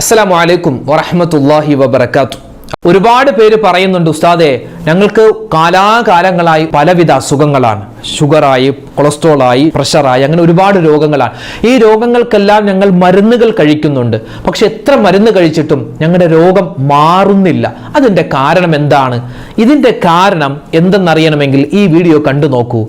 അസ്സലാമു വലൈക്കും വറഹമത്തല്ലാഹി വബർക്കാത്തു ഒരുപാട് പേര് പറയുന്നുണ്ട് ഉസ്താദെ ഞങ്ങൾക്ക് കാലാകാലങ്ങളായി പലവിധ അസുഖങ്ങളാണ്. ഷുഗറായി കൊളസ്ട്രോളായി പ്രഷറായി അങ്ങനെ ഒരുപാട് രോഗങ്ങളാണ്. ഈ രോഗങ്ങൾക്കെല്ലാം ഞങ്ങൾ മരുന്നുകൾ കഴിക്കുന്നുണ്ട്. പക്ഷെ എത്ര മരുന്ന് കഴിച്ചിട്ടും ഞങ്ങളുടെ രോഗം മാറുന്നില്ല. അതിന്റെ കാരണം എന്താണ്? ഇതിന്റെ കാരണം എന്തെന്നറിയണമെങ്കിൽ ഈ വീഡിയോ കണ്ടു നോക്കൂ.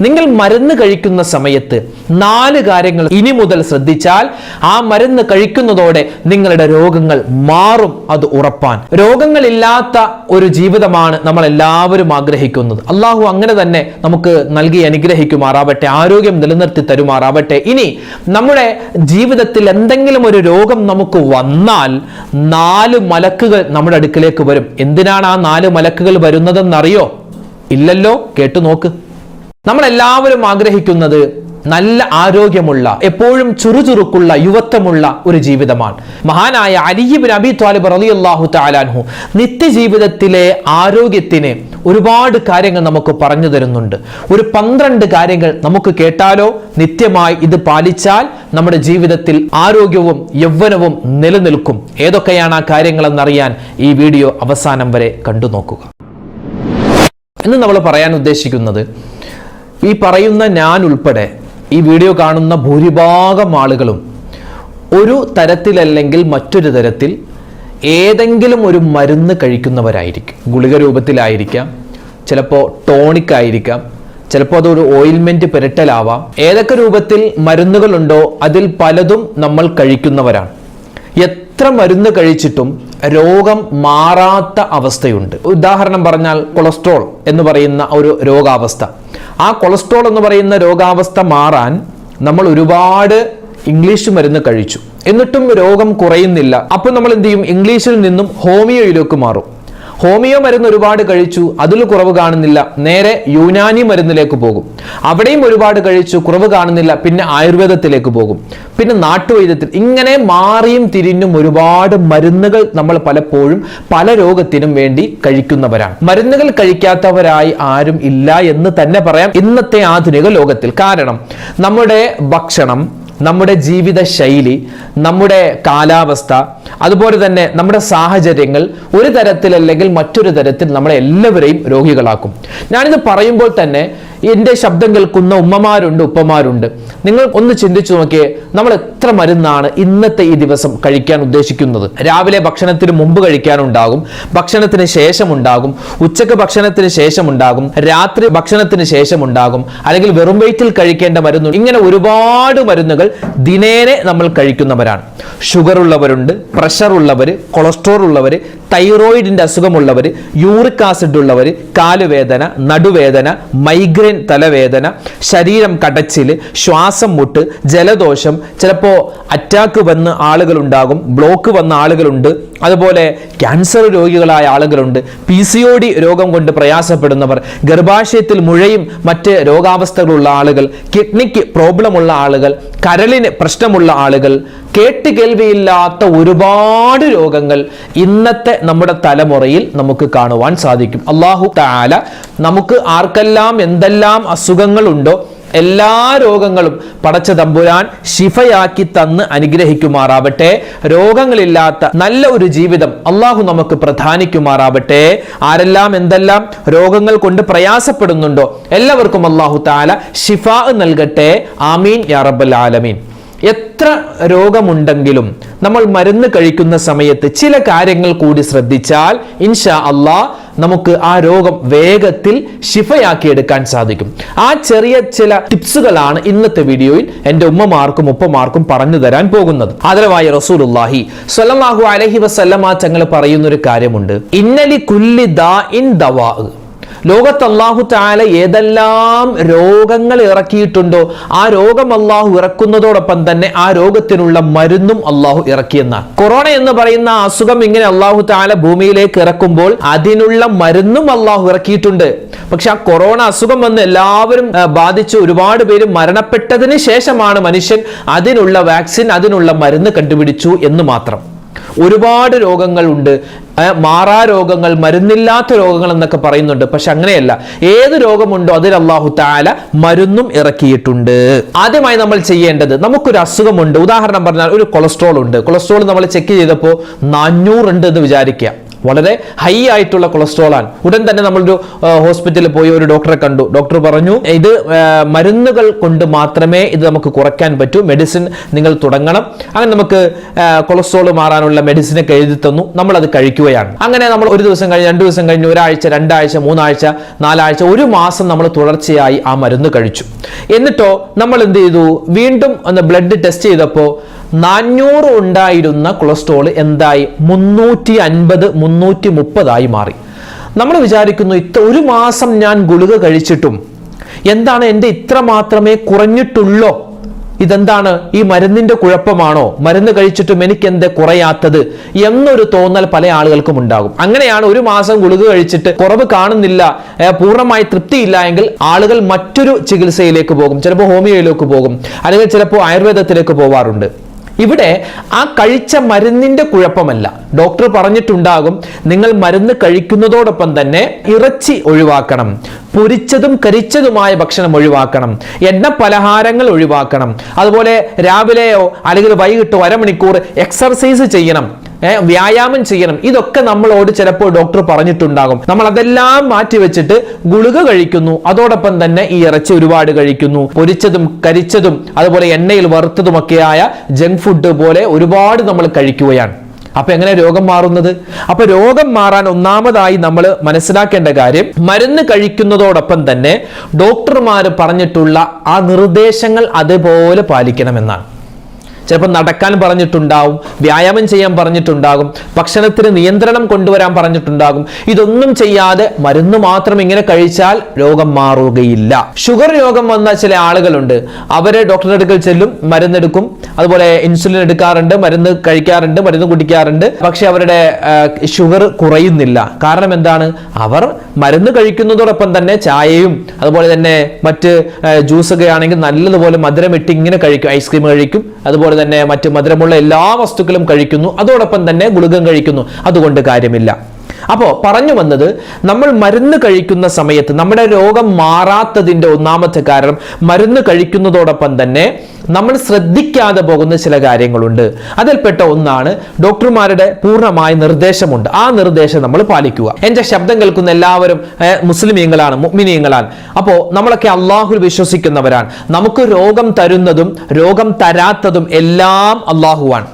നിങ്ങൾ മരുന്ന് കഴിക്കുന്ന സമയത്ത് നാല് കാര്യങ്ങൾ ഇനി മുതൽ ശ്രദ്ധിച്ചാൽ ആ മരുന്ന് കഴിക്കുന്നതോടെ നിങ്ങളുടെ രോഗങ്ങൾ മാറും അത് ഉറപ്പാൻ. രോഗങ്ങളില്ലാത്ത ഒരു ജീവിതമാണ് നമ്മൾ എല്ലാവരും ആഗ്രഹിക്കുന്നത്. അള്ളാഹു അങ്ങനെ തന്നെ നമുക്ക് നൽകി അനുഗ്രഹിക്കുമാറാവട്ടെ ആരോഗ്യം നിലനിർത്തി തരുമാറാവട്ടെ. ഇനി നമ്മുടെ ജീവിതത്തിൽ എന്തെങ്കിലും ഒരു രോഗം നമുക്ക് വന്നാൽ നാല് മലക്കുകൾ നമ്മുടെ അടുക്കിലേക്ക് വരും. എന്തിനാണ് ആ നാല് മലക്കുകൾ വരുന്നതെന്നറിയോ? ഇല്ലല്ലോ? കേട്ടു നോക്ക്. നമ്മൾ എല്ലാവരും ആഗ്രഹിക്കുന്നത് നല്ല ആരോഗ്യമുള്ള എപ്പോഴും ചുറുചുറുക്കുള്ള യുവത്വമുള്ള ഒരു ജീവിതമാണ്. മഹാനായ അലിബിൻ അബി ത്വാലിബ് റളിയല്ലാഹു താലാൻഹു നിത്യജീവിതത്തിലെ ആരോഗ്യത്തിന് ഒരുപാട് കാര്യങ്ങൾ നമുക്ക് പറഞ്ഞു തരുന്നുണ്ട്. ഒരു പന്ത്രണ്ട് കാര്യങ്ങൾ നമുക്ക് കേട്ടാലോ? നിത്യമായി ഇത് പാലിച്ചാൽ നമ്മുടെ ജീവിതത്തിൽ ആരോഗ്യവും യൗവനവും നിലനിൽക്കും. ഏതൊക്കെയാണ് ആ കാര്യങ്ങളെന്നറിയാൻ ഈ വീഡിയോ അവസാനം വരെ കണ്ടു നോക്കുക ഇന്ന് നമ്മൾ പറയാൻ ഉദ്ദേശിക്കുന്നത് ഈ പറയുന്ന ഞാൻ ഉൾപ്പെടെ ഈ വീഡിയോ കാണുന്ന ഭൂരിഭാഗം ആളുകളും ഒരു തരത്തിലല്ലെങ്കിൽ മറ്റൊരു തരത്തിൽ ഏതെങ്കിലും ഒരു മരുന്ന് കഴിക്കുന്നവരായിരിക്കും. ഗുളിക രൂപത്തിലായിരിക്കാം ചിലപ്പോൾ ടോണിക് ആയിരിക്കാം ചിലപ്പോൾ അതൊരു ഓയിൽമെന്റ് പെരട്ടലാവാം. ഏതൊക്കെ രൂപത്തിൽ മരുന്നുകളുണ്ടോ അതിൽ പലതും നമ്മൾ കഴിക്കുന്നവരാണ്. എത്ര മരുന്ന് കഴിച്ചിട്ടും രോഗം മാറാത്ത അവസ്ഥയുണ്ട്. ഉദാഹരണം പറഞ്ഞാൽ കൊളസ്ട്രോൾ എന്ന് പറയുന്ന ഒരു രോഗാവസ്ഥ. ആ കൊളസ്ട്രോൾ എന്ന് പറയുന്ന രോഗാവസ്ഥ മാറാൻ നമ്മൾ ഒരുപാട് ഇംഗ്ലീഷ് മരുന്ന് കഴിച്ചു. എന്നിട്ടും രോഗം കുറയുന്നില്ല. അപ്പം നമ്മൾ എന്ത് ചെയ്യും? ഇംഗ്ലീഷിൽ നിന്നും ഹോമിയോയിലേക്ക് മാറും. ഹോമിയോ മരുന്ന് ഒരുപാട് കഴിച്ചു അതിൽ കുറവ് കാണുന്നില്ല. നേരെ യുനാനി മരുന്നിലേക്ക് പോകും. അവിടെയും ഒരുപാട് കഴിച്ചു കുറവ് കാണുന്നില്ല. പിന്നെ ആയുർവേദത്തിലേക്ക് പോകും. പിന്നെ നാട്ടുവൈദ്യത്തിൽ ഇങ്ങനെ മാറിയും തിരിഞ്ഞും ഒരുപാട് മരുന്നുകൾ നമ്മൾ പലപ്പോഴും പല രോഗത്തിനും വേണ്ടി കഴിക്കുന്നവരാണ്. മരുന്നുകൾ കഴിക്കാത്തവരായി ആരും ഇല്ല എന്ന് തന്നെ പറയാം ഇന്നത്തെ ആധുനിക ലോകത്തിൽ. കാരണം നമ്മുടെ ഭക്ഷണം നമ്മുടെ ജീവിത ശൈലി നമ്മുടെ കാലാവസ്ഥ അതുപോലെ തന്നെ നമ്മുടെ സാഹചര്യങ്ങൾ ഒരു തരത്തിൽ അല്ലെങ്കിൽ മറ്റൊരു തരത്തിൽ നമ്മളെ എല്ലാവരെയും രോഗികളാക്കും. ഞാനിത് പറയുമ്പോൾ തന്നെ എന്റെ ശബ്ദം കേൾക്കുന്ന ഉമ്മമാരുണ്ട് ഉപ്പമാരുണ്ട്. നിങ്ങൾ ഒന്ന് ചിന്തിച്ചു നോക്കിയേ നമ്മൾ എത്ര മരുന്നാണ് ഇന്നത്തെ ഈ ദിവസം കഴിക്കാൻ ഉദ്ദേശിക്കുന്നത്? രാവിലെ ഭക്ഷണത്തിന് മുമ്പ് കഴിക്കാനുണ്ടാകും ഭക്ഷണത്തിന് ശേഷം ഉണ്ടാകും ഉച്ചയ്ക്ക് ഭക്ഷണത്തിന് ശേഷം ഉണ്ടാകും രാത്രി ഭക്ഷണത്തിന് ശേഷം ഉണ്ടാകും അല്ലെങ്കിൽ വെറും വെയിറ്റിൽ കഴിക്കേണ്ട മരുന്ന്. ഇങ്ങനെ ഒരുപാട് മരുന്നുകൾ ദിനേനെ നമ്മൾ കഴിക്കുന്നവരാണ്. ഷുഗർ ഉള്ളവരുണ്ട് പ്രഷർ ഉള്ളവർ കൊളസ്ട്രോൾ ഉള്ളവർ തൈറോയിഡിന്റെ അസുഖമുള്ളവർ യൂറിക് ആസിഡ് ഉള്ളവർ കാലുവേദന നടുവേദന മൈഗ്രെയിൻ തലവേദന ശരീരം കടച്ചിൽ ശ്വാസം മുട്ട് ജലദോഷം ചിലപ്പോൾ അറ്റാക്ക് വന്ന് ആളുകളുണ്ടാകും ബ്ലോക്ക് വന്ന ആളുകളുണ്ട്. അതുപോലെ ക്യാൻസർ രോഗികളായ ആളുകളുണ്ട്. പി സി ഒ ഡി രോഗം കൊണ്ട് പ്രയാസപ്പെടുന്നവർ ഗർഭാശയത്തിൽ മുഴയും മറ്റ് രോഗാവസ്ഥകളുള്ള ആളുകൾ കിഡ്നിക്ക് പ്രോബ്ലമുള്ള ആളുകൾ കരളിന് പ്രശ്നമുള്ള ആളുകൾ കേട്ട് കേൾവിയില്ലാത്ത ഒരുപാട് രോഗങ്ങൾ ഇന്നത്തെ നമ്മുടെ തലമുറയിൽ നമുക്ക് കാണുവാൻ സാധിക്കും. അള്ളാഹു താല നമുക്ക് ആർക്കെല്ലാം എന്തെല്ലാം അസുഖങ്ങളുണ്ടോ എല്ലാ രോഗങ്ങളും പടച്ച തമ്പുരാൻ ശിഫയാക്കി തന്ന് അനുഗ്രഹിക്കുമാറാവട്ടെ. രോഗങ്ങളില്ലാത്ത നല്ല ഒരു ജീവിതം അള്ളാഹു നമുക്ക് പ്രധാനിക്കുമാറാവട്ടെ. ആരെല്ലാം എന്തെല്ലാം രോഗങ്ങൾ കൊണ്ട് പ്രയാസപ്പെടുന്നുണ്ടോ എല്ലാവർക്കും അള്ളാഹു താല ഷിഫ നൽകട്ടെ. ആമീൻ യാ റബ്ബൽ ആലമീൻ. എത്ര രോഗമുണ്ടെങ്കിലും നമ്മൾ മരുന്ന് കഴിക്കുന്ന സമയത്ത് ചില കാര്യങ്ങൾ കൂടി ശ്രദ്ധിച്ചാൽ ഇൻഷാ അള്ളാ നമുക്ക് ആ രോഗം വേഗത്തിൽ ശിഫയാക്കി എടുക്കാൻ സാധിക്കും. ആ ചെറിയ ചില ടിപ്സുകളാണ് ഇന്നത്തെ വീഡിയോയിൽ എന്റെ ഉമ്മമാർക്കും ഉപ്പമാർക്കും പറഞ്ഞു തരാൻ പോകുന്നത്. ആദരവായ റസൂലുല്ലാഹി സ്വല്ലല്ലാഹു അലൈഹി വസല്ലമ തങ്ങൾ പറയുന്ന ഒരു കാര്യമുണ്ട്. ഇന്നലി കുല്ലി ദാ ഇൻ ദവാ. ലോകത്ത് അള്ളാഹു താല ഏതെല്ലാം രോഗങ്ങൾ ഇറക്കിയിട്ടുണ്ടോ ആ രോഗം അള്ളാഹു ഇറക്കുന്നതോടൊപ്പം തന്നെ ആ രോഗത്തിനുള്ള മരുന്നും അള്ളാഹു ഇറക്കിയെന്നാണ്. കൊറോണ എന്ന് പറയുന്ന അസുഖം ഇങ്ങനെ അള്ളാഹു താല ഭൂമിയിലേക്ക് ഇറക്കുമ്പോൾ അതിനുള്ള മരുന്നും അള്ളാഹു ഇറക്കിയിട്ടുണ്ട്. പക്ഷെ ആ കൊറോണ അസുഖം വന്ന് എല്ലാവരും ബാധിച്ച് ഒരുപാട് പേര് മരണപ്പെട്ടതിന് ശേഷമാണ് മനുഷ്യൻ അതിനുള്ള വാക്സിൻ അതിനുള്ള മരുന്ന് കണ്ടുപിടിച്ചു എന്ന് മാത്രം. ഒരുപാട് രോഗങ്ങളുണ്ട്. മാറാ രോഗങ്ങൾ മരുന്നില്ലാത്ത രോഗങ്ങൾ എന്നൊക്കെ പറയുന്നുണ്ട്. പക്ഷെ അങ്ങനെയല്ല. ഏത് രോഗമുണ്ടോ അതിൽ അള്ളാഹു താല മരുന്നും ഇറക്കിയിട്ടുണ്ട്. ആദ്യമായി നമ്മൾ ചെയ്യേണ്ടത് നമുക്കൊരു അസുഖമുണ്ട്. ഉദാഹരണം പറഞ്ഞാൽ ഒരു കൊളസ്ട്രോൾ ഉണ്ട്. കൊളസ്ട്രോൾ നമ്മൾ ചെക്ക് ചെയ്തപ്പോൾ നാനൂറ് ഉണ്ട് എന്ന് വിചാരിക്കുക. വളരെ ഹൈ ആയിട്ടുള്ള കൊളസ്ട്രോൾ ആണ്. ഉടൻ തന്നെ നമ്മളൊരു ഹോസ്പിറ്റലിൽ പോയി ഒരു ഡോക്ടറെ കണ്ടു. ഡോക്ടർ പറഞ്ഞു ഇത് മരുന്നുകൾ കൊണ്ട് മാത്രമേ ഇത് നമുക്ക് കുറയ്ക്കാൻ പറ്റൂ. മെഡിസിൻ നിങ്ങൾ തുടങ്ങണം. അങ്ങനെ നമുക്ക് കൊളസ്ട്രോൾ മാറാനുള്ള മെഡിസിനൊക്കെ എഴുതി തന്നു. നമ്മൾ അത് കഴിക്കുകയാണ്. അങ്ങനെ നമ്മൾ ഒരു ദിവസം കഴിഞ്ഞ് രണ്ട് ദിവസം കഴിഞ്ഞ് ഒരാഴ്ച രണ്ടാഴ്ച മൂന്നാഴ്ച നാലാഴ്ച ഒരു മാസം നമ്മൾ തുടർച്ചയായി ആ മരുന്ന് കഴിച്ചു. എന്നിട്ടോ നമ്മൾ എന്ത് ചെയ്തു? വീണ്ടും ഒന്ന് ബ്ലഡ് ടെസ്റ്റ് ചെയ്തപ്പോൾ നാനൂറ് ഉണ്ടായിരുന്ന കൊളസ്ട്രോൾ എന്തായി? മുന്നൂറ്റി അൻപത് മുന്നൂറ്റി മുപ്പതായി മാറി. നമ്മൾ വിചാരിക്കുന്നു ഇത്ര ഒരു മാസം ഞാൻ ഗുളിക കഴിച്ചിട്ടും എന്താണ് എന്റെ ഇത്ര മാത്രമേ കുറഞ്ഞിട്ടുള്ളോ? ഇതെന്താണ്? ഈ മരുന്നിന്റെ കുഴപ്പമാണോ? മരുന്ന് കഴിച്ചിട്ടും എനിക്ക് എന്തേ കുറയാത്തത്? എന്നൊരു തോന്നൽ പല ആളുകൾക്കും ഉണ്ടാകും. അങ്ങനെയാണ് ഒരു മാസം ഗുളിക കഴിച്ചിട്ട് കുറവ് കാണുന്നില്ല പൂർണമായി തൃപ്തിയില്ല എങ്കിൽ ആളുകൾ മറ്റൊരു ചികിത്സയിലേക്ക് പോകും. ചിലപ്പോൾ ഹോമിയോയിലേക്ക് പോകും. അല്ലെങ്കിൽ ചിലപ്പോൾ ആയുർവേദത്തിലേക്ക് പോവാറുണ്ട്. ഇവിടെ ആ കഴിച്ച മരുന്നിന്റെ കുഴപ്പമല്ല. ഡോക്ടർ പറഞ്ഞിട്ടുണ്ടാകും നിങ്ങൾ മരുന്ന് കഴിക്കുന്നതോടൊപ്പം തന്നെ ഇറച്ചി ഒഴിവാക്കണം പൊരിച്ചതും കരിച്ചതുമായ ഭക്ഷണം ഒഴിവാക്കണം എണ്ണ പലഹാരങ്ങൾ ഒഴിവാക്കണം അതുപോലെ രാവിലെയോ അല്ലെങ്കിൽ വൈകിട്ടോ അരമണിക്കൂർ എക്സർസൈസ് ചെയ്യണം. വ്യായാമം ചെയ്യണം. ഇതൊക്കെ നമ്മളോട് ചിലപ്പോൾ ഡോക്ടർ പറഞ്ഞിട്ടുണ്ടാകും. നമ്മൾ അതെല്ലാം മാറ്റി വെച്ചിട്ട് ഗുളിക കഴിക്കുന്നു. അതോടൊപ്പം തന്നെ ഈ ഇറച്ചി ഒരുപാട് കഴിക്കുന്നു. പൊരിച്ചതും കരിച്ചതും അതുപോലെ എണ്ണയിൽ വറുത്തതുമൊക്കെയായ ജങ്ക് ഫുഡ് പോലെ ഒരുപാട് നമ്മൾ കഴിക്കുകയാണ്. അപ്പൊ എങ്ങനെ രോഗം മാറുന്നത്? അപ്പൊ രോഗം മാറാൻ ഒന്നാമതായി നമ്മൾ മനസ്സിലാക്കേണ്ട കാര്യം മരുന്ന് കഴിക്കുന്നതോടൊപ്പം തന്നെ ഡോക്ടർമാർ പറഞ്ഞിട്ടുള്ള ആ നിർദ്ദേശങ്ങൾ അതുപോലെ പാലിക്കണമെന്നാണ്. ചിലപ്പോൾ നടക്കാൻ പറഞ്ഞിട്ടുണ്ടാവും വ്യായാമം ചെയ്യാൻ പറഞ്ഞിട്ടുണ്ടാകും ഭക്ഷണത്തിന് നിയന്ത്രണം കൊണ്ടുവരാൻ പറഞ്ഞിട്ടുണ്ടാകും. ഇതൊന്നും ചെയ്യാതെ മരുന്ന് മാത്രം ഇങ്ങനെ കഴിച്ചാൽ രോഗം മാറുകയില്ല. ഷുഗർ രോഗം വന്ന ചില ആളുകളുണ്ട്. അവരെ ഡോക്ടറുടെ അടുക്കൽ ചെല്ലും മരുന്നെടുക്കും. അതുപോലെ ഇൻസുലിൻ എടുക്കാറുണ്ട് മരുന്ന് കഴിക്കാറുണ്ട് മരുന്ന് കുടിക്കാറുണ്ട്. പക്ഷെ അവരുടെ ഷുഗർ കുറയുന്നില്ല. കാരണം എന്താണ്? അവർ മരുന്ന് കഴിക്കുന്നതോടൊപ്പം തന്നെ ചായയും അതുപോലെ തന്നെ മറ്റ് ജ്യൂസ് ഒക്കെ ആണെങ്കിൽ നല്ലതുപോലെ മധുരം ഇട്ട് ഇങ്ങനെ കഴിക്കും ഐസ്ക്രീം കഴിക്കും. അതുപോലെ തന്നെ മറ്റ് മധുരമുള്ള എല്ലാ വസ്തുക്കളും കഴിക്കുന്നു. അതോടൊപ്പം തന്നെ ഗുളികം കഴിക്കുന്നു. അതുകൊണ്ട് കാര്യമില്ല. അപ്പോൾ പറഞ്ഞു വന്നത് നമ്മൾ മരുന്ന് കഴിക്കുന്ന സമയത്ത് നമ്മുടെ രോഗം മാറാത്തതിന്റെ ഒന്നാമത്തെ കാരണം മരുന്ന് കഴിക്കുന്നതോടൊപ്പം തന്നെ നമ്മൾ ശ്രദ്ധിക്കാതെ പോകുന്ന ചില കാര്യങ്ങളുണ്ട്. അതിൽപ്പെട്ട ഒന്നാണ് ഡോക്ടർമാരുടെ പൂർണമായ നിർദ്ദേശമുണ്ട്. ആ നിർദ്ദേശം നമ്മൾ പാലിക്കുക. എന്റെ ശബ്ദം കേൾക്കുന്ന എല്ലാവരും മുസ്ലിമീങ്ങളാണ് മുഗ്മിനീങ്ങളാണ് അപ്പോൾ നമ്മളൊക്കെ അള്ളാഹുൽ വിശ്വസിക്കുന്നവരാണ്. നമുക്ക് രോഗം തരുന്നതും രോഗം തരാത്തതും എല്ലാം അള്ളാഹുവാണ്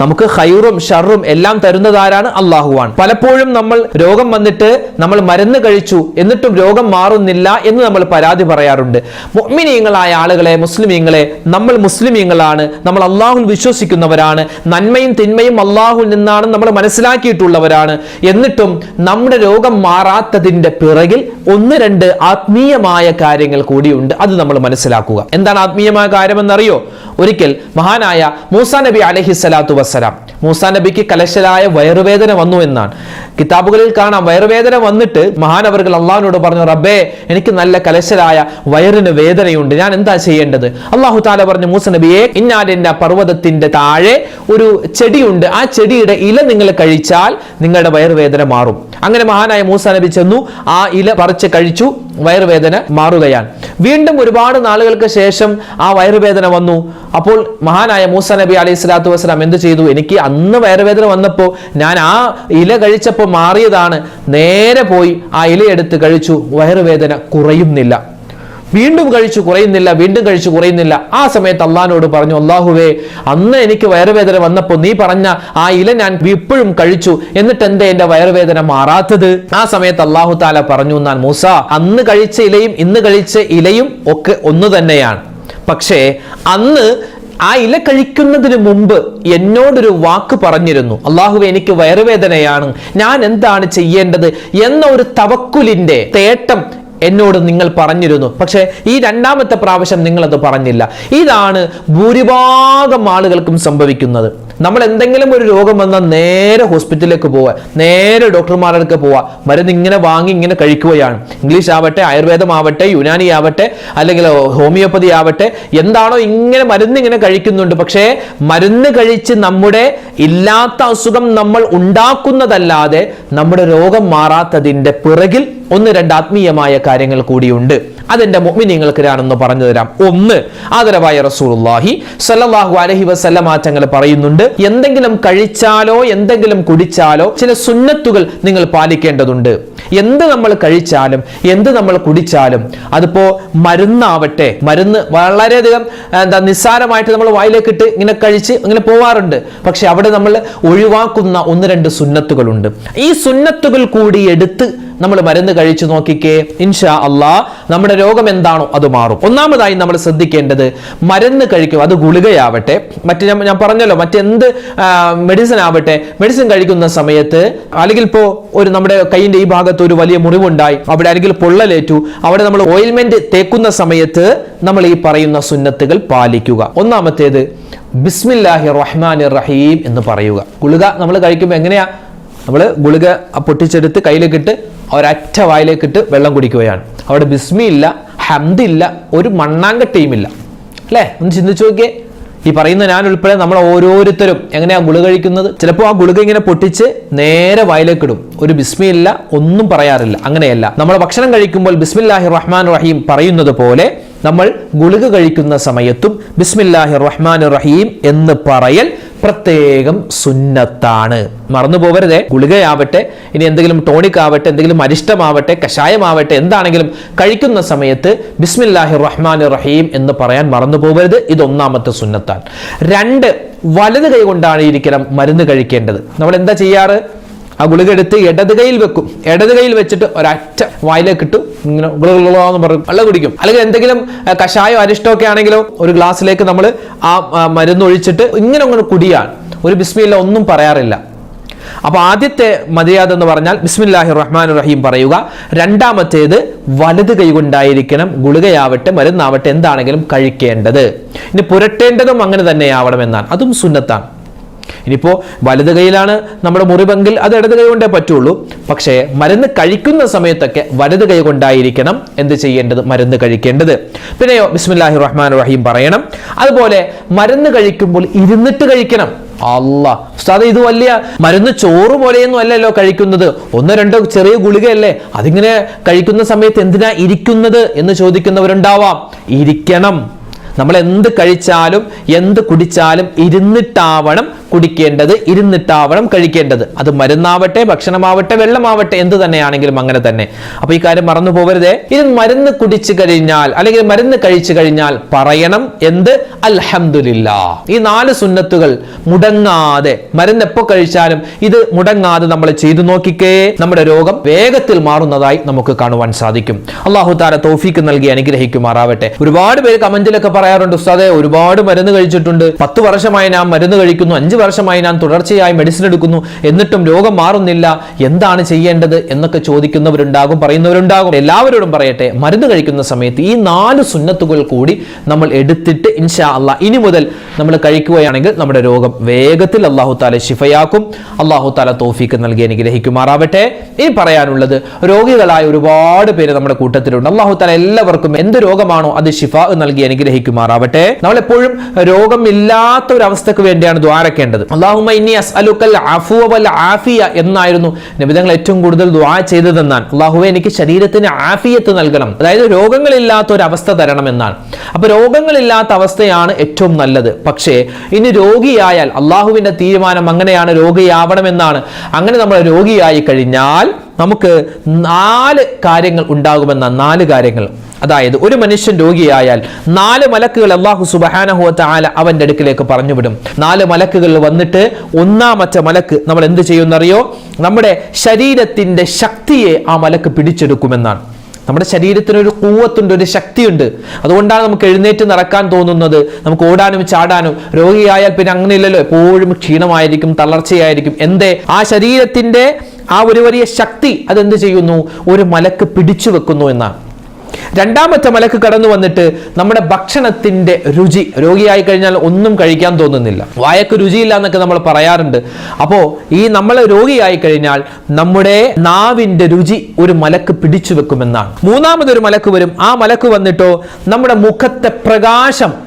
നമുക്ക് ഹൈറും ഷറും എല്ലാം തരുന്നതാരാണ് അള്ളാഹുവാണ് പലപ്പോഴും നമ്മൾ രോഗം വന്നിട്ട് നമ്മൾ മരുന്ന് കഴിച്ചു എന്നിട്ടും രോഗം മാറുന്നില്ല എന്ന് നമ്മൾ പരാതി പറയാറുണ്ട്. മുഅ്മിനീങ്ങളായ ആളുകളെ മുസ്ലിമീങ്ങളെ നമ്മൾ മുസ്ലിമീങ്ങളാണ് നമ്മൾ അള്ളാഹുൽ വിശ്വസിക്കുന്നവരാണ് നന്മയും തിന്മയും അള്ളാഹുൽ നിന്നാണ് നമ്മൾ മനസ്സിലാക്കിയിട്ടുള്ളവരാണ്. എന്നിട്ടും നമ്മുടെ രോഗം മാറാത്തതിന്റെ പിറകിൽ ഒന്ന് രണ്ട് ആത്മീയമായ കാര്യങ്ങൾ കൂടിയുണ്ട്. അത് നമ്മൾ മനസ്സിലാക്കുക. എന്താണ് ആത്മീയമായ കാര്യമെന്നറിയോ ഒരിക്കൽ മഹാനായ മൂസാ നബി അലഹി സ്വലാത്തു വസ്സലാം മൂസാ നബിക്ക് കലശലായ വയറുവേദന വന്നു എന്നാണ്. കിതാബുകളിൽ കാണാം വയറുവേദന വന്നിട്ട് മഹാനവറുകൾ അള്ളാഹിനോട് പറഞ്ഞു റബ്ബേ എനിക്ക് നല്ല കലശലായ വയറിന് വേദനയുണ്ട്. ഞാൻ എന്താ ചെയ്യേണ്ടത്? അള്ളാഹു താല പറഞ്ഞു മൂസ നബിയെ ഇന്നാലിന്റെ പർവതത്തിന്റെ താഴെ ഒരു ചെടിയുണ്ട്. ആ ചെടിയുടെ ഇല നിങ്ങൾ കഴിച്ചാൽ നിങ്ങളുടെ വയറുവേദന മാറും. അങ്ങനെ മഹാനായ മൂസ നബി ചെന്നു ആ ഇല പറിച്ച് കഴിച്ചു വയറുവേദന മാറുകയാണ്. വീണ്ടും ഒരുപാട് നാളുകൾക്ക് ശേഷം ആ വയറുവേദന വന്നു. അപ്പോൾ മഹാനായ മൂസ നബി അലൈഹി സ്വലാത്തു വസ്സലാം എന്ത് ചെയ്തു? എനിക്ക് അന്ന് വയറുവേദന വന്നപ്പോൾ ഞാൻ ആ ഇല കഴിച്ചപ്പോൾ മാറിയതാണ്. നേരെ പോയി ആ ഇലയെടുത്ത് കഴിച്ചു. വയറുവേദന കുറയുന്നില്ല. വീണ്ടും കഴിച്ചു കുറയുന്നില്ല. വീണ്ടും കഴിച്ചു കുറയുന്നില്ല. ആ സമയത്ത് അള്ളഹാനോട് പറഞ്ഞു അള്ളാഹുവേ അന്ന് എനിക്ക് വയറുവേദന വന്നപ്പോൾ നീ പറഞ്ഞ ആ ഇല ഞാൻ ഇപ്പോഴും കഴിച്ചു. എന്നിട്ട് എന്തേ എന്റെ വയറുവേദന മാറാത്തത്? ആ സമയത്ത് അള്ളാഹു താല പറഞ്ഞു എന്നാൽ മൂസ അന്ന് കഴിച്ച ഇലയും ഇന്ന് കഴിച്ച ഇലയും ഒക്കെ ഒന്ന് തന്നെയാണ്. പക്ഷേ അന്ന് ആ ഇല കഴിക്കുന്നതിന് മുമ്പ് എന്നോടൊരു വാക്ക് പറഞ്ഞിരുന്നു. അള്ളാഹു എനിക്ക് വയറുവേദനയാണ്. ഞാൻ എന്താണ് ചെയ്യേണ്ടത് എന്ന ഒരു തവക്കുലിന്റെ തേട്ടം എന്നോട് നിങ്ങൾ പറഞ്ഞിരുന്നു. പക്ഷേ ഈ രണ്ടാമത്തെ പ്രാവശ്യം നിങ്ങളത് പറഞ്ഞില്ല. ഇതാണ് ഭൂരിഭാഗം ആളുകൾക്കും സംഭവിക്കുന്നത്. നമ്മൾ എന്തെങ്കിലും ഒരു രോഗം വന്നാൽ നേരെ ഹോസ്പിറ്റലിലേക്ക് പോവുക നേരെ ഡോക്ടർമാരുടെ അടുക്ക പോവുക. മരുന്ന് ഇങ്ങനെ വാങ്ങി ഇങ്ങനെ കഴിക്കുകയാണ്. ഇംഗ്ലീഷ് ആവട്ടെ ആയുർവേദം ആവട്ടെ യുനാനി ആവട്ടെ അല്ലെങ്കിൽ ഹോമിയോപ്പതി ആവട്ടെ എന്താണോ ഇങ്ങനെ മരുന്ന് ഇങ്ങനെ കഴിക്കുന്നുണ്ട്. പക്ഷേ മരുന്ന് കഴിച്ച് നമ്മുടെ ഇല്ലാത്ത അസുഖം നമ്മൾ ഉണ്ടാക്കുന്നതല്ലാതെ നമ്മുടെ രോഗം മാറാത്തതിന്റെ പിറകിൽ ഒന്ന് രണ്ട് ആത്മീയമായ കാര്യങ്ങൾ കൂടിയുണ്ട്. അതെന്റെ മുഅ്മിനീങ്ങൾക്കിരാണെന്ന് പറഞ്ഞു തരാം. ഒന്ന് ആദരവായ റസൂലുള്ളാഹി സല്ലല്ലാഹു അലൈഹി വസല്ലമ തങ്ങൾ പറയുന്നുണ്ട് എന്തെങ്കിലും കഴിച്ചാലോ എന്തെങ്കിലും കുടിച്ചാലോ ചില സുന്നത്തുകൾ നിങ്ങൾ പാലിക്കേണ്ടതുണ്ട്. എന്ത് നമ്മൾ കഴിച്ചാലും എന്ത് നമ്മൾ കുടിച്ചാലും അതിപ്പോ മരുന്നാവട്ടെ മരുന്ന് വളരെയധികം എന്താ നിസ്സാരമായിട്ട് നമ്മൾ വായിലേക്ക് ഇട്ട് ഇങ്ങനെ കഴിച്ച് ഇങ്ങനെ പോവാറുണ്ട്. പക്ഷെ അവിടെ നമ്മൾ ഒഴിവാക്കുന്ന ഒന്ന് രണ്ട് സുന്നത്തുകളുണ്ട്. ഈ സുന്നത്തുകൾ കൂടി എടുത്ത് നമ്മൾ മരുന്ന് കഴിച്ചു നോക്കിക്കേ. ഇൻഷാ അള്ളാ നമ്മുടെ രോഗം എന്താണോ അത് മാറും. ഒന്നാമതായി നമ്മൾ ശ്രദ്ധിക്കേണ്ടത് മരുന്ന് കഴിക്കും അത് ഗുളികയാവട്ടെ. മറ്റ് ഞാൻ പറഞ്ഞല്ലോ മറ്റെന്ത് മെഡിസിൻ ആവട്ടെ. മെഡിസിൻ കഴിക്കുന്ന സമയത്ത് അല്ലെങ്കിൽ ഇപ്പോൾ ഒരു നമ്മുടെ കൈയിന്റെ ഈ ഭാഗത്ത് ഒരു വലിയ മുറിവുണ്ടായി അവിടെ അല്ലെങ്കിൽ പൊള്ളലേറ്റു അവിടെ നമ്മൾ ഓയിൽമെന്റ് തേക്കുന്ന സമയത്ത് നമ്മൾ ഈ പറയുന്ന സുന്നത്തുകൾ പാലിക്കുക. ഒന്നാമത്തേത് ബിസ്മില്ലാഹി റഹ്മാൻ റഹീം എന്ന് പറയുക. ഗുളിക നമ്മൾ കഴിക്കുമ്പോൾ എങ്ങനെയാ? നമ്മൾ ഗുളിക പൊട്ടിച്ചെടുത്ത് കയ്യിലേക്കിട്ട് ഒരറ്റ വായിലേക്കിട്ട് വെള്ളം കുടിക്കുകയാണ്. അവിടെ ബിസ്മിയില്ല ഹംദില്ല ഒരു മണ്ണാങ്കട്ടയുമില്ല അല്ലേ? ഒന്ന് ചിന്തിച്ചു നോക്കിയേ. ഈ പറയുന്ന ഞാൻ ഉൾപ്പെടെ നമ്മൾ ഓരോരുത്തരും എങ്ങനെയാ ഗുളിക കഴിക്കുന്നത്? ചിലപ്പോൾ ആ ഗുളിക ഇങ്ങനെ പൊട്ടിച്ച് നേരെ വായിലേക്കിടും. ഒരു ബിസ്മിയില്ല ഒന്നും പറയാറില്ല. അങ്ങനെയല്ല. നമ്മൾ ഭക്ഷണം കഴിക്കുമ്പോൾ ബിസ്മില്ലാഹി റഹ്മാൻ റഹീം പറയുന്നത് പോലെ നമ്മൾ ഗുളിക കഴിക്കുന്ന സമയത്തും ബിസ്മില്ലാഹി റഹ്മാൻ റഹീം എന്ന് പറയൽ പ്രത്യേകം സുന്നത്താണ്. മറന്നു പോകരുതേ ഗുളികയാവട്ടെ ഇനി എന്തെങ്കിലും ടോണിക് ആവട്ടെ എന്തെങ്കിലും അരിഷ്ടമാവട്ടെ കഷായമാവട്ടെ എന്താണെങ്കിലും കഴിക്കുന്ന സമയത്ത് ബിസ്മില്ലാഹി റഹ്മാൻ റഹീം എന്ന് പറയാൻ മറന്നു പോകരുത് ഇത് ഒന്നാമത്തെ സുന്നത്താണ്. രണ്ട് വലത് കൈ കൊണ്ടാണ് ഇരിക്കണം മരുന്ന് കഴിക്കേണ്ടത്. നമ്മൾ എന്താ ചെയ്യാറ്? ആ ഗുളിക എടുത്ത് ഇടത് കൈയിൽ വെക്കും. ഇടത് കൈയിൽ വെച്ചിട്ട് ഒരറ്റ വായിലേക്ക് ഇട്ടു. ഇങ്ങനെ ഗുളകളെന്ന് പറയും വെള്ളം കുടിക്കും. അല്ലെങ്കിൽ എന്തെങ്കിലും കഷായോ കഷായോ അരിഷ്ടമൊക്കെ ആണെങ്കിലോ ഒരു ഗ്ലാസ്സിലേക്ക് നമ്മൾ ആ മരുന്ന് ഒഴിച്ചിട്ട് ഇങ്ങനെ അങ്ങനെ കുടിയാണ്. ഒരു ബിസ്മില്ല ഒന്നും പറയാറില്ല. അപ്പൊ ആദ്യത്തെ മര്യാദ എന്ന് പറഞ്ഞാൽ ബിസ്മില്ലാഹി റഹ്മാൻ റഹീം പറയുക രണ്ടാമത്തേത് വലത് കൈകൊണ്ടായിരിക്കണം ഗുളികയാവട്ടെ മരുന്നാവട്ടെ എന്താണെങ്കിലും കഴിക്കേണ്ടത്. ഇനി പുരട്ടേണ്ടതും അങ്ങനെ തന്നെയാവണം എന്നാണ്. അതും സുന്നത്താണ്. ഇനിയിപ്പോ വലത് കൈയിലാണ് നമ്മുടെ മുറിവെങ്കിൽ അത് ഇടത് കൈ കൊണ്ടേ പറ്റുള്ളൂ. പക്ഷേ മരുന്ന് കഴിക്കുന്ന സമയത്തൊക്കെ വലത് കൈ കൊണ്ടായിരിക്കണം എന്ത് ചെയ്യേണ്ടത്? മരുന്ന് കഴിക്കേണ്ടത്. പിന്നെയോ ബിസ്മില്ലാഹി റഹ്മാൻ റഹീം പറയണം. അതുപോലെ മരുന്ന് കഴിക്കുമ്പോൾ ഇരുന്നിട്ട് കഴിക്കണം. അല്ല ഉസ്താദ് ഇത് വലിയ മരുന്ന് ചോറ് പോലെയൊന്നും അല്ലല്ലോ കഴിക്കുന്നത്. ഒന്നോ രണ്ടോ ചെറിയ ഗുളികയല്ലേ? അതിങ്ങനെ കഴിക്കുന്ന സമയത്ത് എന്തിനാ ഇരിക്കുന്നത് എന്ന് ചോദിക്കുന്നവരുണ്ടാവാം. ഇരിക്കണം. നമ്മൾ എന്ത് കഴിച്ചാലും എന്ത് കുടിച്ചാലും ഇരുന്നിട്ടാവണം കുടിക്കേണ്ടത് ഇരുന്നിട്ടാവണം കഴിക്കേണ്ടത്. അത് മരുന്നാവട്ടെ ഭക്ഷണമാവട്ടെ വെള്ളമാവട്ടെ എന്ത് തന്നെയാണെങ്കിലും അങ്ങനെ തന്നെ. അപ്പൊ ഈ കാര്യം മറന്നു പോകരുതേ ഇത് മരുന്ന് കുടിച്ചു കഴിഞ്ഞാൽ അല്ലെങ്കിൽ മരുന്ന് കഴിച്ചു കഴിഞ്ഞാൽ പറയണം എന്ത്? അൽഹംദുലില്ലാ. ഈ നാല് സുന്നത്തുകൾ മുടങ്ങാതെ മരുന്ന് എപ്പോ കഴിച്ചാലും ഇത് മുടങ്ങാതെ നമ്മൾ ചെയ്തു നോക്കിക്കേ നമ്മുടെ രോഗം വേഗത്തിൽ മാറുന്നതായി നമുക്ക് കാണുവാൻ സാധിക്കും. അള്ളാഹു താര തോഫിക്ക് നൽകി അനുഗ്രഹിക്കുമാറാവട്ടെ. ഒരുപാട് പേര് കമന്റിലൊക്കെ പറയാറുണ്ട് ഉസ്താദെ ഒരുപാട് മരുന്ന് കഴിച്ചിട്ടുണ്ട്. പത്ത് വർഷമായി ഞാൻ മരുന്ന് കഴിക്കുന്നു. അഞ്ച് വർഷമായി ഞാൻ തുടർച്ചയായി മെഡിസിൻ എടുക്കുന്നു. എന്നിട്ടും രോഗം മാറുന്നില്ല. എന്താണ് ചെയ്യേണ്ടത്? എന്നൊക്കെ ചോദിക്കുന്നവരുണ്ടാകും പറയുന്നവരുണ്ടാകും. എല്ലാവരോടും പറയട്ടെ മരുന്ന് കഴിക്കുന്ന സമയത്ത് ഈ നാല് സുന്നത്തുകൾ കൂടി നമ്മൾ എടുത്തിട്ട് ഇൻഷാ അല്ല ഇനി മുതൽ നമ്മൾ കഴിക്കുകയാണെങ്കിൽ നമ്മുടെ രോഗം വേഗത്തിൽ അള്ളാഹു താല ശിഫയാക്കും. അള്ളാഹു താല തോഫീക്ക് നൽകി അനുഗ്രഹിക്കുമാറാവട്ടെ. ഇനി പറയാനുള്ളത് രോഗികളായ ഒരുപാട് പേര് നമ്മുടെ കൂട്ടത്തിലുണ്ട്. അള്ളാഹു താല എല്ലാവർക്കും എന്ത് രോഗമാണോ അത് ഷിഫ നൽകി അനുഗ്രഹിക്കുമാറാവട്ടെ നമ്മൾ എപ്പോഴും രോഗമില്ലാത്ത ഒരു അവസ്ഥക്ക് വേണ്ടിയാണ് ദ്വാരക്കേണ്ടത് അസ്അലുക്കൽ വൽ ആഫിയ എന്നായിരുന്നു നിബിതങ്ങൾ ഏറ്റവും കൂടുതൽ ദ്വാ ചെയ്തതെന്നാണ്. അള്ളാഹുവെ എനിക്ക് ശരീരത്തിന് ആഫിയത്ത് നൽകണം. അതായത് രോഗങ്ങളില്ലാത്ത ഒരു അവസ്ഥ തരണം എന്നാണ് അപ്പൊ രോഗങ്ങളില്ലാത്ത അവസ്ഥയാണ് ഏറ്റവും നല്ലത്. പക്ഷേ ഇനി രോഗിയായാൽ അള്ളാഹുവിന്റെ തീരുമാനം അങ്ങനെയാണ് രോഗിയാവണമെന്നാണ്. അങ്ങനെ നമ്മൾ രോഗിയായി കഴിഞ്ഞാൽ നമുക്ക് നാല് കാര്യങ്ങൾ ഉണ്ടാകുമെന്ന നാല് കാര്യങ്ങൾ. അതായത് ഒരു മനുഷ്യൻ രോഗിയായാൽ നാല് മലക്കുകൾ അള്ളാഹു സുബഹാനഹുവത്ത ആല അവന്റെ അടുക്കിലേക്ക് പറഞ്ഞുവിടും. നാല് മലക്കുകൾ വന്നിട്ട് ഒന്നാമത്തെ മലക്ക് നമ്മൾ എന്ത് ചെയ്യുമെന്നറിയോ നമ്മുടെ ശരീരത്തിന്റെ ശക്തിയെ ആ മലക്ക് പിടിച്ചെടുക്കുമെന്നാണ്. നമ്മുടെ ശരീരത്തിനൊരു കൂവത്തുണ്ട് ഒരു ശക്തിയുണ്ട്. അതുകൊണ്ടാണ് നമുക്ക് എഴുന്നേറ്റ് നടക്കാൻ തോന്നുന്നത്. നമുക്ക് ഓടാനും ചാടാനും. രോഗിയായാൽ പിന്നെ അങ്ങനെയില്ലല്ലോ. എപ്പോഴും ക്ഷീണമായിരിക്കും തളർച്ചയായിരിക്കും. എന്തേ? ആ ശരീരത്തിന്റെ ആ ഒരു വലിയ ശക്തി അതെന്ത് ചെയ്യുന്നു? ഒരു മലക്ക് പിടിച്ചു വെക്കുന്നു എന്നാണ്. രണ്ടാമത്തെ മലക്ക് കടന്നു വന്നിട്ട് നമ്മുടെ ഭക്ഷണത്തിന്റെ രുചി രോഗിയായി കഴിഞ്ഞാൽ ഒന്നും കഴിക്കാൻ തോന്നുന്നില്ല. വായക്ക് രുചിയില്ല എന്നൊക്കെ നമ്മൾ പറയാറുണ്ട്. അപ്പോ ഈ നമ്മൾ രോഗിയായി കഴിഞ്ഞാൽ നമ്മുടെ നാവിന്റെ രുചി ഒരു മലക്ക് പിടിച്ചു വെക്കുമെന്നാണ്. മൂന്നാമതൊരു മലക്ക് വരും. ആ മലക്ക് വന്നിട്ടോ നമ്മുടെ മുഖത്തെ പ്രകാശം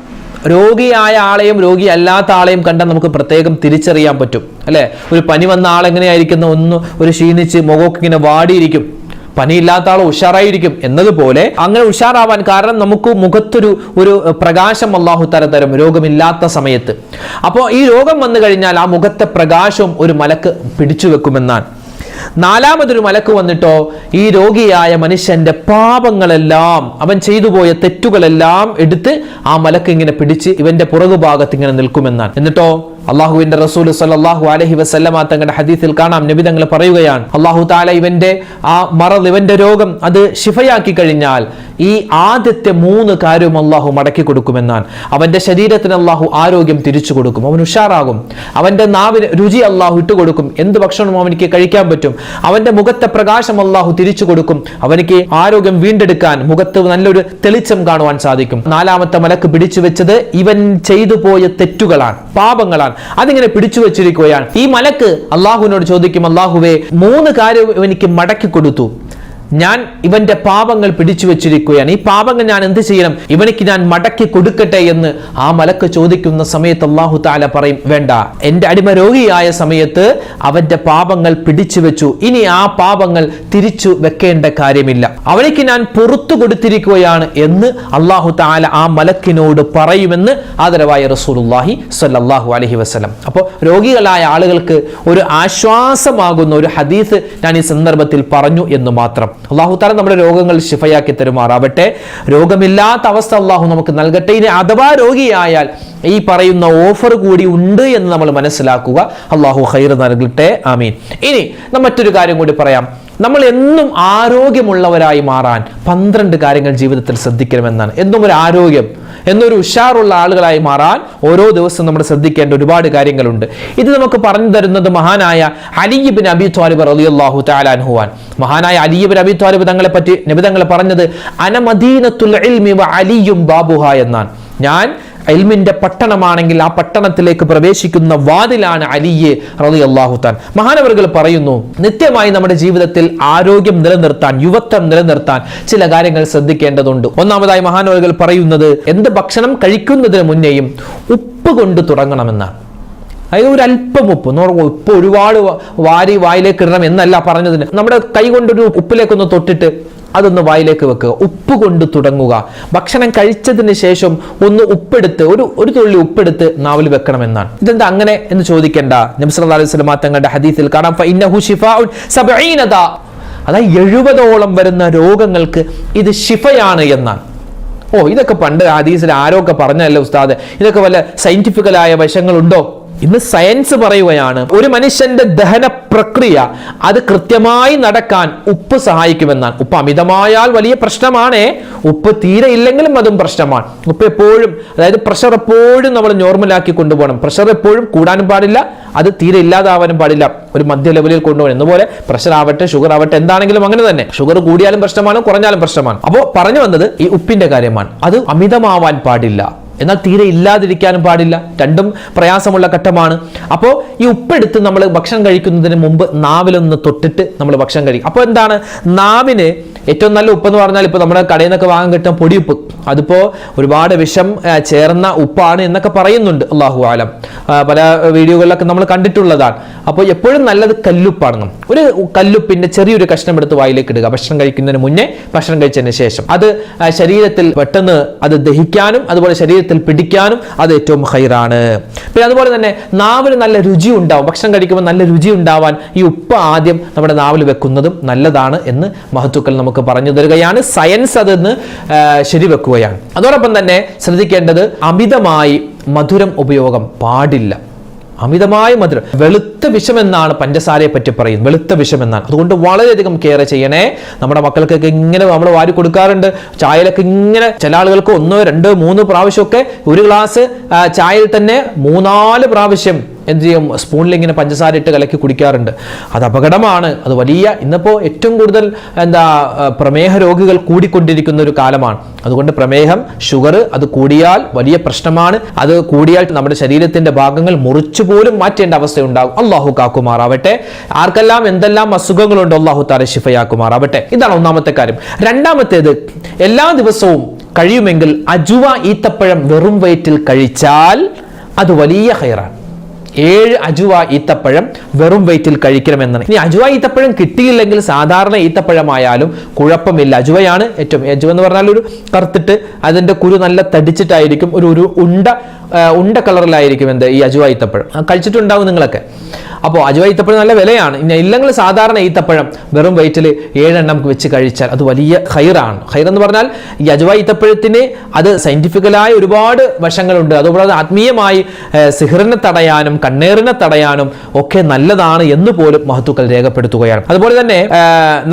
രോഗിയായ ആളെയും രോഗി അല്ലാത്ത ആളെയും കണ്ടാൽ നമുക്ക് പ്രത്യേകം തിരിച്ചറിയാൻ പറ്റും. അല്ലെ? ഒരു പനി വന്ന ആളെങ്ങനെയായിരിക്കുന്ന? ഒന്ന് ഒരു ക്ഷീണിച്ച് മുഖമൊക്കെ ഇങ്ങനെ വാടിയിരിക്കും. പനിയില്ലാത്ത ആൾ ഉഷാറായിരിക്കും എന്നതുപോലെ അങ്ങനെ ഉഷാറാവാൻ കാരണം നമുക്ക് മുഖത്തൊരു ഒരു പ്രകാശം അള്ളാഹു തര തരും രോഗമില്ലാത്ത സമയത്ത്. അപ്പോൾ ഈ രോഗം വന്നു കഴിഞ്ഞാൽ ആ മുഖത്തെ പ്രകാശവും ഒരു മലക്ക് പിടിച്ചു വെക്കുമെന്നാണ്. നാലാമതൊരു മലക്ക് വന്നിട്ടോ ഈ രോഗിയായ മനുഷ്യന്റെ പാപങ്ങളെല്ലാം അവൻ ചെയ്തു പോയ തെറ്റുകളെല്ലാം എടുത്ത് ആ മലക്ക് ഇങ്ങനെ പിടിച്ച് ഇവന്റെ പുറകുഭാഗത്ത് ഇങ്ങനെ നിൽക്കുമെന്നാണ്. എന്നിട്ടോ അള്ളാഹുവിന്റെ റസൂൽ സല്ലല്ലാഹു അലഹി വസല്ലമ തങ്ങളുടെ ഹദീസിൽ കാണാം. നബി തങ്ങൾ പറയുകയാണ് അള്ളാഹു താല ഇവന്റെ ആ മറന്ന് ഇവന്റെ രോഗം അത് ശിഫയാക്കി കഴിഞ്ഞാൽ ഈ ആദ്യത്തെ മൂന്ന് കാര്യവും അള്ളാഹു മടക്കി കൊടുക്കുമെന്നാണ്. അവന്റെ ശരീരത്തിന് അള്ളാഹു ആരോഗ്യം തിരിച്ചു കൊടുക്കും അവൻ ഉഷാറാകും. അവന്റെ നാവിന് രുചി അള്ളാഹു ഇട്ടുകൊടുക്കും എന്ത് ഭക്ഷണവും അവനിക്ക് കഴിക്കാൻ പറ്റും? അവന്റെ മുഖത്തെ പ്രകാശം അള്ളാഹു തിരിച്ചു കൊടുക്കും. അവനിക്ക് ആരോഗ്യം വീണ്ടെടുക്കാൻ മുഖത്ത് നല്ലൊരു തെളിച്ചം കാണുവാൻ സാധിക്കും. നാലാമത്തെ മലക്ക് പിടിച്ചു വെച്ചത് ഇവൻ ചെയ്തു പോയ തെറ്റുകളാണ് പാപങ്ങളാണ്. അതിങ്ങനെ പിടിച്ചു വെച്ചിരിക്കുകയാണ്. ഈ മലക്ക് അള്ളാഹുവിനോട് ചോദിക്കും അള്ളാഹുവെ മൂന്ന് കാര്യം എനിക്ക് മടക്കി കൊടുത്തു. ഞാൻ ഇവന്റെ പാപങ്ങൾ പിടിച്ചു വെച്ചിരിക്കുകയാണ്. ഈ പാപങ്ങൾ ഞാൻ എന്ത് ചെയ്യണം? ഇവനിക്ക് ഞാൻ മടക്കി കൊടുക്കട്ടെ എന്ന് ആ മലക്ക് ചോദിക്കുന്ന സമയത്ത് അള്ളാഹു താല പറയും വേണ്ട. എന്റെ അടിമ രോഗിയായ സമയത്ത് അവന്റെ പാപങ്ങൾ പിടിച്ചു വെച്ചു. ഇനി ആ പാപങ്ങൾ തിരിച്ചു വെക്കേണ്ട കാര്യമില്ല. അവനിക്ക് ഞാൻ പുറത്തു കൊടുത്തിരിക്കുകയാണ് എന്ന് അള്ളാഹു താല ആ മലക്കിനോട് പറയുമെന്ന് ആദരവായ റസൂലുല്ലാഹി സ്വല്ലല്ലാഹു അലഹി വസ്ലം അപ്പോൾ രോഗികളായ ആളുകൾക്ക് ഒരു ആശ്വാസമാകുന്ന ഒരു ഹദീസ് ഞാൻ ഈ സന്ദർഭത്തിൽ പറഞ്ഞു എന്ന് മാത്രം. അള്ളാഹു താല നമ്മുടെ രോഗങ്ങൾ ശിഫയാക്കി തരുമാറാവട്ടെ. രോഗമില്ലാത്ത അവസ്ഥ അള്ളാഹു നമുക്ക് നൽകട്ടെ. ഇനി അഥവാ രോഗിയായാൽ ഈ പറയുന്ന ഓഫർ കൂടി ഉണ്ട് എന്ന് നമ്മൾ മനസ്സിലാക്കുക. അള്ളാഹു ഹൈർ നൽകട്ടെ. ആമീൻ. ഇനി മറ്റൊരു കാര്യം കൂടി പറയാം. നമ്മൾ എന്നും ആരോഗ്യമുള്ളവരായി മാറാൻ പന്ത്രണ്ട് കാര്യങ്ങൾ ജീവിതത്തിൽ ശ്രദ്ധിക്കണമെന്നാണ്. എന്നും ഒരു ആരോഗ്യം എന്നൊരു ഉഷാറുള്ള ആളുകളായി മാറാൻ ഓരോ ദിവസവും നമ്മൾ ശ്രദ്ധിക്കേണ്ട ഒരുപാട് കാര്യങ്ങളുണ്ട്. ഇത് നമുക്ക് പറഞ്ഞു തരുന്നത് മഹാനായ അലിബിൻ അബി ത്വാലിബ് റളിയല്ലാഹു തആല അൻഹുവാൻ മഹാനായ അലിബിൻ അബി ത്വാലിബ് തങ്ങളെ പറ്റി നബി തങ്ങൾ പറഞ്ഞത് അനമദീനത്തുൽ അലിയും ബാബുഹ എന്നാണ്. ഞാൻ ഇൽമിന്റെ പട്ടണമാണെങ്കിൽ ആ പട്ടണത്തിലേക്ക് പ്രവേശിക്കുന്ന വാതിലാണ് അലിയെ റളിയല്ലാഹു താൻ മഹാനവറുകൾ പറയുന്നു നിത്യമായി നമ്മുടെ ജീവിതത്തിൽ ആരോഗ്യം നിലനിർത്താൻ യുവത്വം നിലനിർത്താൻ ചില കാര്യങ്ങൾ ശ്രദ്ധിക്കേണ്ടതുണ്ട്. ഒന്നാമതായി മഹാനവറുകൾ പറയുന്നത് എന്ത് ഭക്ഷണം കഴിക്കുന്നതിന് മുന്നേയും ഉപ്പ് കൊണ്ട് തുടങ്ങണമെന്നാണ്. അതായത് ഒരു അല്പം ഉപ്പ് എന്ന് ഉപ്പ് ഒരുപാട് വാരി വായിലേക്ക് ഇടണം എന്നല്ല പറഞ്ഞതിന്. നമ്മുടെ കൈ കൊണ്ടൊരു ഉപ്പിലേക്കൊന്ന് തൊട്ടിട്ട് അതൊന്ന് വായിലേക്ക് വെക്കുക. ഉപ്പ് കൊണ്ട് തുടങ്ങുക. ഭക്ഷണം കഴിച്ചതിന് ശേഷം ഒന്ന് ഉപ്പെടുത്ത് ഒരു ഒരു തുള്ളി ഉപ്പെടുത്ത് നാവിൽ വെക്കണമെന്നാണ്. ഇതെന്താ അങ്ങനെ എന്ന് ചോദിക്കേണ്ട. നബി അലൈഹി തങ്ങളുടെ ഹദീസിൽ കാണാം. അതായത് എഴുപതോളം വരുന്ന രോഗങ്ങൾക്ക് ഇത് ഷിഫയാണ് എന്നാണ്. ഓ ഇതൊക്കെ പണ്ട് ഹദീസിൽ ആരോ ഒക്കെ പറഞ്ഞല്ലേ ഉസ്താദ്? ഇതൊക്കെ വല്ല സയന്റിഫിക്കലായ വശങ്ങളുണ്ടോ? ഇന്ന് സയൻസ് പറയുകയാണ് ഒരു മനുഷ്യന്റെ ദഹന പ്രക്രിയ അത് കൃത്യമായി നടക്കാൻ ഉപ്പ് സഹായിക്കുമെന്നാണ്. ഉപ്പ് അമിതമായാൽ വലിയ പ്രശ്നമാണേ ഉപ്പ് തീരെ ഇല്ലെങ്കിലും അതും പ്രശ്നമാണ്. ഉപ്പ് എപ്പോഴും അതായത് പ്രഷർ എപ്പോഴും നമ്മൾ നോർമലാക്കി കൊണ്ടുപോകണം. പ്രഷർ എപ്പോഴും കൂടാനും പാടില്ല അത് തീരെ ഇല്ലാതാവാനും പാടില്ല. ഒരു മധ്യ ലെവലിൽ കൊണ്ടുപോകണം. എന്നുപോലെ പ്രഷർ ആവട്ടെ ഷുഗർ ആവട്ടെ എന്താണെങ്കിലും അങ്ങനെ തന്നെ. ഷുഗർ കൂടിയാലും പ്രശ്നമാണ് കുറഞ്ഞാലും പ്രശ്നമാണ്. അപ്പോൾ പറഞ്ഞു വന്നത് ഈ ഉപ്പിന്റെ കാര്യമാണ്. അത് അമിതമാവാൻ പാടില്ല. എന്നാൽ തീരെ ഇല്ലാതിരിക്കാനും പാടില്ല. രണ്ടും പ്രയാസമുള്ള ഘട്ടമാണ്. അപ്പോൾ ഈ ഉപ്പെടുത്ത് നമ്മൾ ഭക്ഷണം കഴിക്കുന്നതിന് മുമ്പ് നാവിലൊന്ന് തൊട്ടിട്ട് നമ്മൾ ഭക്ഷണം കഴിക്കും. അപ്പോൾ എന്താണ്? നാവിന് ഏറ്റവും നല്ല ഉപ്പ് എന്ന് പറഞ്ഞാൽ ഇപ്പോൾ നമ്മുടെ കടയിൽ നിന്നൊക്കെ വാങ്ങാൻ കിട്ടുന്ന പൊടിയുപ്പ്. അതിപ്പോൾ ഒരുപാട് വിഷം ചേർന്ന ഉപ്പാണ് എന്നൊക്കെ പറയുന്നുണ്ട്. അള്ളാഹു ആലം പല വീഡിയോകളിലൊക്കെ നമ്മൾ കണ്ടിട്ടുള്ളതാണ്. അപ്പോൾ എപ്പോഴും നല്ലത് കല്ലുപ്പാണ്. ഒരു കല്ലുപ്പിന്റെ ചെറിയൊരു കഷ്ണം എടുത്ത് വായിലേക്ക് ഇടുക. ഭക്ഷണം കഴിക്കുന്നതിന് മുന്നേ ഭക്ഷണം കഴിച്ചതിന് ശേഷം. അത് ശരീരത്തിൽ പെട്ടെന്ന് അത് ദഹിക്കാനും അതുപോലെ ശരീരത്തിൽ പിടിക്കാനും അത് ഏറ്റവും ഹൈറാണ് പിന്നെ അതുപോലെ തന്നെ നാവിന് നല്ല രുചി ഉണ്ടാവും. ഭക്ഷണം കഴിക്കുമ്പോൾ നല്ല രുചി ഉണ്ടാവാൻ ഈ ഉപ്പ് ആദ്യം നമ്മുടെ നാവിൽ വെക്കുന്നതും നല്ലതാണ് എന്ന് മഹത്തുക്കൾ നമുക്ക് പറഞ്ഞു തരികയാണ്. സയൻസ് അതെന്ന് ശരിവെക്കുകയാണ്. അതോടൊപ്പം തന്നെ ശ്രദ്ധിക്കേണ്ടത് അമിതമായി മധുരം ഉപയോഗം പാടില്ല. അമിതമായ മധുരം. വെളുത്ത വിഷം എന്നാണ് പഞ്ചസാരയെ പറ്റി പറയുന്നത്. വെളുത്ത വിഷം എന്നാണ് അതുകൊണ്ട് വളരെയധികം കെയർ ചെയ്യണേ. നമ്മുടെ മക്കൾക്കൊക്കെ ഇങ്ങനെ നമ്മൾ വാരി കൊടുക്കാറുണ്ട്. ചായയിലൊക്കെ ഇങ്ങനെ ചില ആളുകൾക്ക് ഒന്നോ രണ്ടോ മൂന്നോ പ്രാവശ്യമൊക്കെ ഒരു ഗ്ലാസ് ചായയിൽ തന്നെ മൂന്നാൽ പ്രാവശ്യം എന്ത് ചെയ്യും? സ്പൂണിൽ ഇങ്ങനെ പഞ്ചസാര ഇട്ട് കലക്കി കുടിക്കാറുണ്ട്. അത് അപകടമാണ്. അത് വലിയ ഇന്നിപ്പോൾ ഏറ്റവും കൂടുതൽ എന്താ പ്രമേഹ രോഗികൾ കൂടിക്കൊണ്ടിരിക്കുന്ന ഒരു കാലമാണ്. അതുകൊണ്ട് പ്രമേഹം ഷുഗർ അത് കൂടിയാൽ വലിയ പ്രശ്നമാണ്. അത് കൂടിയാൽ നമ്മുടെ ശരീരത്തിന്റെ ഭാഗങ്ങൾ മുറിച്ചു പോലും മാറ്റേണ്ട അവസ്ഥയുണ്ടാകും. അള്ളാഹു കാക്കുമാറാവട്ടെ. ആർക്കെല്ലാം എന്തെല്ലാം അസുഖങ്ങളുണ്ടോ അള്ളാഹു താര ശിഫയാക്കുമാറാവട്ടെ. ഇതാണ് ഒന്നാമത്തെ കാര്യം. രണ്ടാമത്തേത് എല്ലാ ദിവസവും കഴിയുമെങ്കിൽ അജുവ ഈത്തപ്പഴം വെറും വയറ്റിൽ കഴിച്ചാൽ അത് വലിയ ഹൈറാണ് ഏഴ് അജുവ ഈത്തപ്പഴം വെറും വെയിറ്റിൽ കഴിക്കണമെന്നാണ്. ഇനി അജുവ ഈത്തപ്പഴം കിട്ടിയില്ലെങ്കിൽ സാധാരണ ഈത്തപ്പഴമായാലും കുഴപ്പമില്ല. അജുവയാണ് ഏറ്റവും അജുവ എന്ന് പറഞ്ഞാൽ ഒരു കറുത്തിട്ട് അതിന്റെ കുരു നല്ല തടിച്ചിട്ടായിരിക്കും ഒരു ഒരു ഉണ്ട ഉണ്ട കളറിലായിരിക്കും എന്ത്? ഈ അജുവ ഈത്തപ്പഴം. കഴിച്ചിട്ടുണ്ടാവും നിങ്ങളൊക്കെ. അപ്പോൾ അജുവ ഈത്തപ്പഴം നല്ല വിലയാണ്. ഇനി ഇല്ലെങ്കിൽ സാധാരണ ഈത്തപ്പഴം വെറും വെയിറ്റിൽ ഏഴെണ്ണം വെച്ച് കഴിച്ചാൽ അത് വലിയ ഹൈറാണ് ഹൈർ എന്ന് പറഞ്ഞാൽ ഈ അജുവ ഈത്തപ്പഴത്തിന് അത് സയന്റിഫിക്കലായ ഒരുപാട് വശങ്ങളുണ്ട്. അതുപോലെ ആത്മീയമായി സിഹറിനെ തടയാനും കണ്ണേറിനെ തടയാനും ഒക്കെ നല്ലതാണ് എന്ന് പോലും മഹത്തുക്കൾ രേഖപ്പെടുത്തുകയാണ്. അതുപോലെ തന്നെ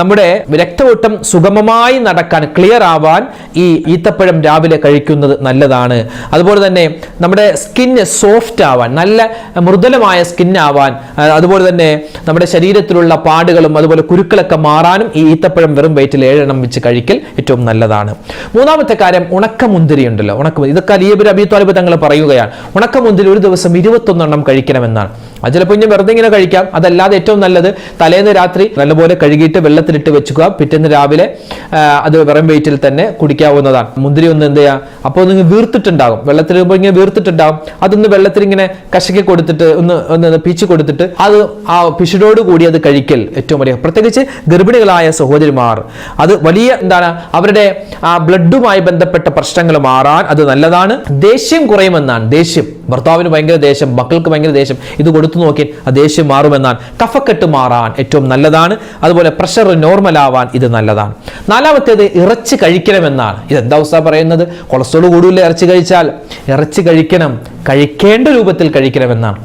നമ്മുടെ രക്തവോട്ടം സുഗമമായി നടക്കാൻ ക്ലിയർ ആവാൻ ഈ ഈത്തപ്പഴം രാവിലെ കഴിക്കുന്നത് നല്ലതാണ്. അതുപോലെ തന്നെ നമ്മുടെ സ്കിന്ന് സോഫ്റ്റ് ആവാൻ നല്ല മൃദുലമായ സ്കിന്നാവാൻ അതുപോലെ തന്നെ നമ്മുടെ ശരീരത്തിലുള്ള പാടുകളും അതുപോലെ കുരുക്കളൊക്കെ മാറാനും ഈ ഈത്തപ്പഴം വെറും വയറ്റിൽ ഏഴെണ്ണം വെച്ച് കഴിക്കൽ ഏറ്റവും നല്ലതാണ്. മൂന്നാമത്തെ കാര്യം ഉണക്കമുന്തിരി ഉണ്ടല്ലോ. ഉണക്കമുന്തിരി ഇതൊക്കെ അലിയബിൻ അബി താലിബ് തങ്ങൾ പറയുകയാണ്. ഉണക്കമുന്തിരി ഒരു ദിവസം ഇരുപത്തൊന്നെണ്ണം കഴിക്കണമെന്നാണ്. അത് ചിലപ്പോൾ ഇനി വെറുതെ ഇങ്ങനെ കഴിക്കാം. അതല്ലാതെ ഏറ്റവും നല്ലത് തലേന്ന് രാത്രി നല്ലപോലെ കഴുകിയിട്ട് വെള്ളത്തിലിട്ട് വെച്ചുക. പിറ്റേന്ന് രാവിലെ അത് വെറും വെയിറ്റിൽ തന്നെ കുടിക്കാവുന്നതാണ്. മുന്തിരി ഒന്ന് എന്ത് ചെയ്യാം? അപ്പോൾ ഇങ്ങ് വീർത്തിട്ടുണ്ടാകും. വെള്ളത്തിൽ ഇങ്ങനെ വീർത്തിട്ടുണ്ടാകും. അതൊന്ന് വെള്ളത്തിൽ ഇങ്ങനെ കശക്കി കൊടുത്തിട്ട് ഒന്ന് ഒന്ന് പീച്ച് കൊടുത്തിട്ട് അത് ആ പിശുടോട് കൂടി അത് കഴിക്കൽ ഏറ്റവും വലിയ പ്രത്യേകിച്ച് ഗർഭിണികളായ സഹോദരിമാർ. അത് വലിയ എന്താണ് അവരുടെ ആ ബ്ലഡുമായി ബന്ധപ്പെട്ട പ്രശ്നങ്ങൾ മാറാൻ അത് നല്ലതാണ്. ദേഷ്യം കുറയുമെന്നാണ് ദേഷ്യം. ഭർത്താവിന് ഭയങ്കര ദേഷ്യം മക്കൾക്ക് ഭയങ്കര ദേഷ്യം. ഇത് കൊടുത്തു നോക്കി ആ ദേഷ്യം മാറുമെന്നാണ്. കഫക്കെട്ട് മാറാൻ ഏറ്റവും നല്ലതാണ്. അതുപോലെ പ്രഷർ നോർമൽ ആവാൻ ഇത് നല്ലതാണ്. നാലാമത്തേത് ഇറച്ചി കഴിക്കണമെന്നാണ്. ഇത് എന്താ അവസ്ഥ പറയുന്നത്? കൊളസ്ട്രോൾ കൂടുതൽ ഇറച്ചി കഴിച്ചാൽ. ഇറച്ചി കഴിക്കണം കഴിക്കേണ്ട രൂപത്തിൽ കഴിക്കണമെന്നാണ്.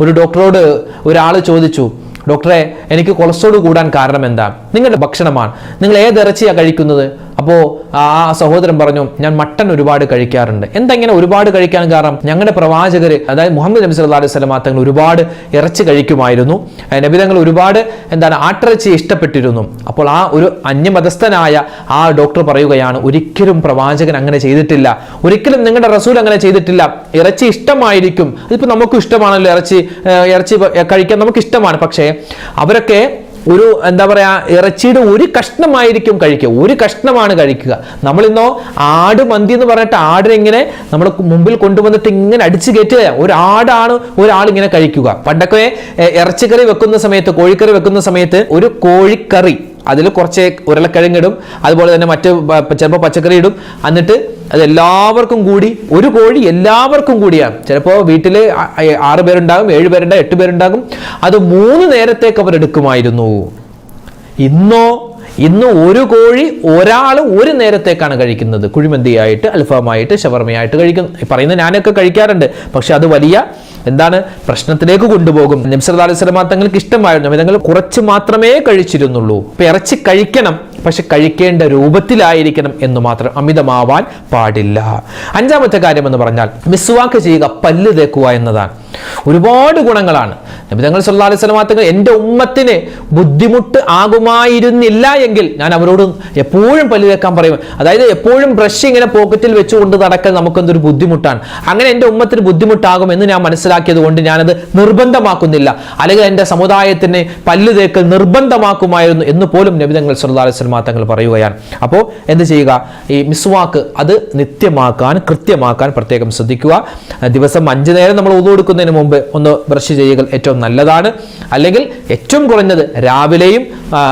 ഒരു ഡോക്ടറോട് ഒരാൾ ചോദിച്ചു ഡോക്ടറെ എനിക്ക് കൊളസ്ട്രോൾ കൂടാൻ കാരണം എന്താ? നിങ്ങളുടെ ഭക്ഷണമാണ്. നിങ്ങൾ ഏത് ഇറച്ചിയാണ് കഴിക്കുന്നത്? അപ്പോൾ ആ സഹോദരൻ പറഞ്ഞു ഞാൻ മട്ടൻ ഒരുപാട് കഴിക്കാറുണ്ട്. എന്തെങ്ങനെ ഒരുപാട് കഴിക്കാൻ കാരണം ഞങ്ങളുടെ പ്രവാചകർ അതായത് മുഹമ്മദ് നബി സല്ലാ അലൈഹി സ്വലം തങ്ങൾ ഒരുപാട് ഇറച്ചി കഴിക്കുമായിരുന്നു. നബി തങ്ങൾ ഒരുപാട് എന്താണ് ആട്ടിറച്ചി ഇഷ്ടപ്പെട്ടിരുന്നു. അപ്പോൾ ആ ഒരു അന്യമതസ്ഥനായ ആ ഡോക്ടർ പറയുകയാണ് ഒരിക്കലും പ്രവാചകൻ അങ്ങനെ ചെയ്തിട്ടില്ല. ഒരിക്കലും നിങ്ങളുടെ റസൂൽ അങ്ങനെ ചെയ്തിട്ടില്ല. ഇറച്ചി ഇഷ്ടമായിരിക്കും. അതിപ്പോൾ നമുക്കും ഇഷ്ടമാണല്ലോ ഇറച്ചി ഇറച്ചി കഴിക്കാൻ നമുക്ക് ഇഷ്ടമാണ് പക്ഷേ അവരൊക്കെ ഒരു എന്താ പറയാ ഇറച്ചിയുടെ ഒരു കഷ്ണമായിരിക്കും കഴിക്കുക. ഒരു കഷ്ണമാണ് കഴിക്കുക. നമ്മളിന്നോ ആട് മന്തി എന്ന് പറഞ്ഞിട്ട് ആടിനെ ഇങ്ങനെ നമ്മൾ മുമ്പിൽ കൊണ്ടുവന്നിട്ട് ഇങ്ങനെ അടിച്ചു കയറ്റുക. ഒരു ആടാണ് ഒരാൾ ഇങ്ങനെ കഴിക്കുക. പണ്ടൊക്കെ ഇറച്ചിക്കറി വെക്കുന്ന സമയത്ത് കോഴിക്കറി വെക്കുന്ന സമയത്ത് ഒരു കോഴിക്കറി അതിൽ കുറച്ച് ഉരുളക്കിഴങ്ങിടും അതുപോലെ തന്നെ മറ്റ് ചിലപ്പോൾ പച്ചക്കറി ഇടും. എന്നിട്ട് അത് എല്ലാവർക്കും കൂടി ഒരു കോഴി എല്ലാവർക്കും കൂടിയാണ്. ചിലപ്പോൾ വീട്ടിൽ ആറ് പേരുണ്ടാകും ഏഴ് പേരുണ്ടാകും എട്ട് പേരുണ്ടാകും. അത് മൂന്ന് നേരത്തേക്ക് അവർ എടുക്കുമായിരുന്നു. ഇന്നോ ഇന്ന് ഒരു കോഴി ഒരാൾ ഒരു നേരത്തേക്കാണ് കഴിക്കുന്നത്. കുഴിമന്തിയായിട്ട് അൽഫാമായിട്ട് ഷവർമയായിട്ട് കഴിക്കുന്നു പറയുന്ന ഞാനൊക്കെ കഴിക്കാറുണ്ട്. പക്ഷെ അത് വലിയ എന്താണ് പ്രശ്നത്തിലേക്ക് കൊണ്ടുപോകും. നബ്സർ അലൈഹി തങ്ങൾക്ക് ഇഷ്ടമായിരുന്നു. തങ്ങൾ കുറച്ച് മാത്രമേ കഴിച്ചിരുന്നുള്ളൂ. അപ്പൊ ഇറച്ചി കഴിക്കണം. പക്ഷെ കഴിക്കേണ്ട രൂപത്തിലായിരിക്കണം എന്ന് മാത്രം അമിതമാവാൻ പാടില്ല. അഞ്ചാമത്തെ കാര്യം എന്ന് പറഞ്ഞാൽ മിസ്വാക്ക് ചെയ്യുക പല്ല് തേക്കുക എന്നതാണ്. ഒരുപാട് ഗുണങ്ങളാണ്. നബി തങ്ങൾ സല്ലാ അലൈഹി വസല്ലം തങ്ങൾ എന്റെ ഉമ്മത്തിന് ബുദ്ധിമുട്ട് ആകുമായിരുന്നില്ല എങ്കിൽ ഞാൻ അവരോട് എപ്പോഴും പല്ല് തേക്കാൻ പറയും. അതായത് എപ്പോഴും ബ്രഷ് ഇങ്ങനെ പോക്കറ്റിൽ വെച്ചുകൊണ്ട് നടക്കൽ നമുക്കെന്തൊരു ബുദ്ധിമുട്ടാണ്. അങ്ങനെ എന്റെ ഉമ്മത്തിന് ബുദ്ധിമുട്ടാകും എന്ന് ഞാൻ മനസ്സിലാക്കിയത് കൊണ്ട് ഞാനത് നിർബന്ധമാക്കുന്നില്ല. അല്ലെങ്കിൽ എന്റെ സമുദായത്തിന് പല്ല് തേക്കൽ നിർബന്ധമാക്കുമായിരുന്നു എന്ന് പോലും നബി തങ്ങൾ സല്ലാ അലൈഹി വസല്ലം തങ്ങൾ പറയുകയാണ്. അപ്പോൾ എന്ത് ചെയ്യുക? ഈ മിസ്വാക്ക് അത് നിത്യമാക്കാൻ കൃത്യമാക്കാൻ പ്രത്യേകം ശ്രദ്ധിക്കുക. ദിവസം അഞ്ചു നേരം നമ്മൾ ഉതു കൊടുക്കുന്നതിന് മുമ്പ് ഒന്ന് ബ്രഷ് ചെയ്യുക ഏറ്റവും നല്ലതാണ്. അല്ലെങ്കിൽ ഏറ്റവും കുറഞ്ഞത് രാവിലെയും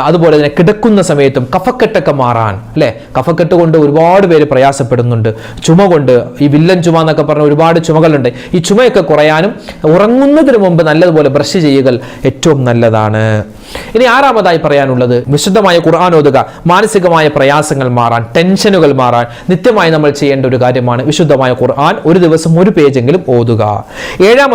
അതുപോലെ തന്നെ കിടക്കുന്ന സമയത്തും കഫക്കെട്ടൊക്കെ മാറാൻ അല്ലേ? കഫക്കെട്ട് കൊണ്ട് ഒരുപാട് പേര് പ്രയാസപ്പെടുന്നുണ്ട്. ചുമ കൊണ്ട് ഈ വില്ലൻ ചുമ എന്നൊക്കെ പറഞ്ഞ ഒരുപാട് ചുമകളുണ്ട്. ഈ ചുമയൊക്കെ കുറയാനും ഉറങ്ങുന്നതിന് മുമ്പ് നല്ലതുപോലെ ബ്രഷ് ചെയ്യുക ഏറ്റവും നല്ലതാണ്. ഇനി ആറാമതായി പറയാനുള്ളത് വിശുദ്ധമായ ഖുർആൻ ഓതുക മാനസികമായ പ്രയാസങ്ങൾ മാറാൻ ടെൻഷനുകൾ മാറാൻ നിത്യമായി നമ്മൾ ചെയ്യേണ്ട ഒരു കാര്യമാണ് വിശുദ്ധമായ ഖുർആൻ. ഒരു ദിവസം ഒരു പേജെങ്കിലും ഓതുക.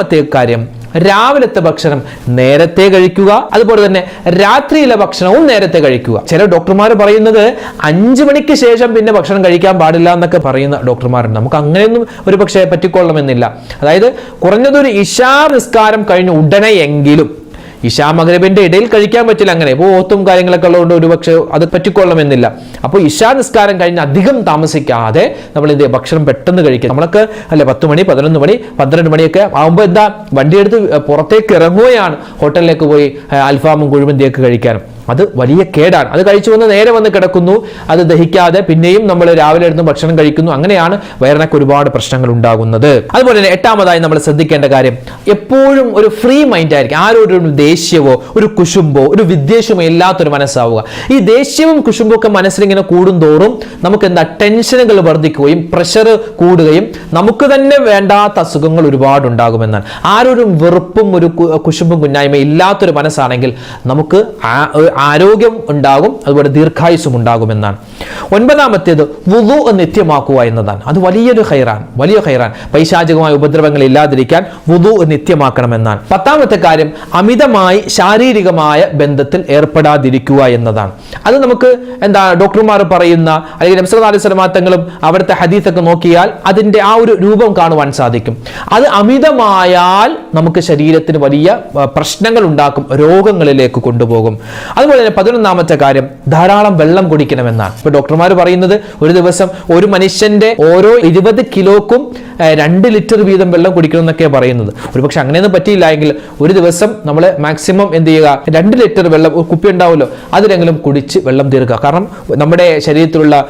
ഏഴാമത്തെ കാര്യം രാവിലത്തെ ഭക്ഷണം നേരത്തെ കഴിക്കുക അതുപോലെ തന്നെ രാത്രിയിലെ ഭക്ഷണവും നേരത്തെ കഴിക്കുക. ചില ഡോക്ടർമാർ പറയുന്നത് അഞ്ചു മണിക്ക് ശേഷം പിന്നെ ഭക്ഷണം കഴിക്കാൻ പാടില്ല എന്നൊക്കെ പറയുന്ന ഡോക്ടർമാരുണ്ട്. നമുക്ക് അങ്ങനെയൊന്നും ഒരു പക്ഷേ പറ്റിക്കൊള്ളണമെന്നില്ല. അതായത് കുറഞ്ഞതൊരു ഇഷാ നിസ്കാരം കഴിഞ്ഞ ഉടനെ എങ്കിലും ഇഷാ മകരബിന്റെ ഇടയിൽ കഴിക്കാൻ പറ്റില്ല അങ്ങനെ. ഇപ്പോൾ ഓത്തും കാര്യങ്ങളൊക്കെ ഉള്ളതുകൊണ്ട് ഒരുപക്ഷെ അത് പറ്റിക്കൊള്ളണമെന്നില്ല. അപ്പോൾ ഇഷാ നിസ്കാരം കഴിഞ്ഞ് അധികം താമസിക്കാതെ നമ്മൾ എന്ത് ഭക്ഷണം പെട്ടെന്ന് കഴിക്കുക. നമ്മളൊക്കെ അല്ലെ പത്ത് മണി പതിനൊന്ന് മണി പന്ത്രണ്ട് മണിയൊക്കെ ആകുമ്പോൾ എന്താ? വണ്ടിയെടുത്ത് പുറത്തേക്ക് ഇറങ്ങുകയാണ്. ഹോട്ടലിലേക്ക് പോയി അൽഫാമും കുഴിമന്തിയൊക്കെ കഴിക്കാനും. അത് വലിയ കേടാണ്. അത് കഴിച്ചു വന്ന് നേരെ വന്ന് കിടക്കുന്നു. അത് ദഹിക്കാതെ പിന്നെയും നമ്മൾ രാവിലെ എടുത്ത് ഭക്ഷണം കഴിക്കുന്നു. അങ്ങനെയാണ് വയറിനൊക്കെ ഒരുപാട് പ്രശ്നങ്ങൾ ഉണ്ടാകുന്നത്. അതുപോലെ തന്നെ എട്ടാമതായി നമ്മൾ ശ്രദ്ധിക്കേണ്ട കാര്യം എപ്പോഴും ഒരു ഫ്രീ മൈൻഡ് ആയിരിക്കും. ആരോടും ദേഷ്യമോ ഒരു കുശുമ്പോ ഒരു വിദ്വേഷമോ ഇല്ലാത്തൊരു മനസ്സാവുക. ഈ ദേഷ്യവും കുശുംബോ ഒക്കെ മനസ്സിലിങ്ങനെ കൂടുന്തോറും നമുക്ക് എന്താ ടെൻഷനുകൾ വർദ്ധിക്കുകയും പ്രഷർ കൂടുകയും നമുക്ക് തന്നെ വേണ്ടാത്ത അസുഖങ്ങൾ ഒരുപാട് ഉണ്ടാകുമെന്നാണ് ആരോടും വെറുപ്പും ഒരു കുശുംബും കുഞ്ഞായ്മ ഇല്ലാത്തൊരു മനസ്സാണെങ്കിൽ നമുക്ക് ആരോഗ്യം ഉണ്ടാകും അതുപോലെ ദീർഘായുസും ഉണ്ടാകുമെന്നാണ്. ഒൻപതാമത്തേത് വുളു നിത്യമാക്കുക എന്നതാണ്. അത് വലിയൊരു ഹൈറാൻ വലിയ ഹൈറാൻ പൈശാചികമായ ഉപദ്രവങ്ങൾ ഇല്ലാതിരിക്കാൻ വുളു നിത്യമാക്കണമെന്നാണ്. പത്താമത്തെ കാര്യം അമിതമായി ശാരീരികമായ ബന്ധത്തിൽ ഏർപ്പെടാതിരിക്കുക എന്നതാണ്. അത് നമുക്ക് എന്താ ഡോക്ടർമാർ പറയുന്ന അല്ലെങ്കിൽ നബ്സല അലൈഹി സ്വലമാങ്ങളും അവിടുത്തെ ഹദീസൊക്കെ നോക്കിയാൽ അതിന്റെ ആ ഒരു രൂപം കാണുവാൻ സാധിക്കും. അത് അമിതമായാൽ നമുക്ക് ശരീരത്തിന് വലിയ പ്രശ്നങ്ങൾ ഉണ്ടാക്കും രോഗങ്ങളിലേക്ക് കൊണ്ടുപോകും. അതുപോലെ തന്നെ പതിനൊന്നാമത്തെ കാര്യം ധാരാളം വെള്ളം കുടിക്കണമെന്നാണ്. ഇപ്പൊ ഡോക്ടർമാർ പറയുന്നത് ഒരു ദിവസം ഒരു മനുഷ്യന്റെ ഓരോ ഇരുപത് കിലോക്കും രണ്ട് ലിറ്റർ വീതം വെള്ളം കുടിക്കണം എന്നൊക്കെ പറയുന്നത്. ഒരുപക്ഷെ അങ്ങനെയൊന്നും പറ്റിയില്ല എങ്കിൽ ഒരു ദിവസം നമ്മൾ മാക്സിമം എന്ത് ചെയ്യുക? രണ്ട് ലിറ്റർ വെള്ളം കുപ്പി ഉണ്ടാവുമല്ലോ അതിലെങ്കിലും കുടിച്ച് വെള്ളം തീർക്കുക. കാരണം നമ്മുടെ ശരീരത്തിലുള്ള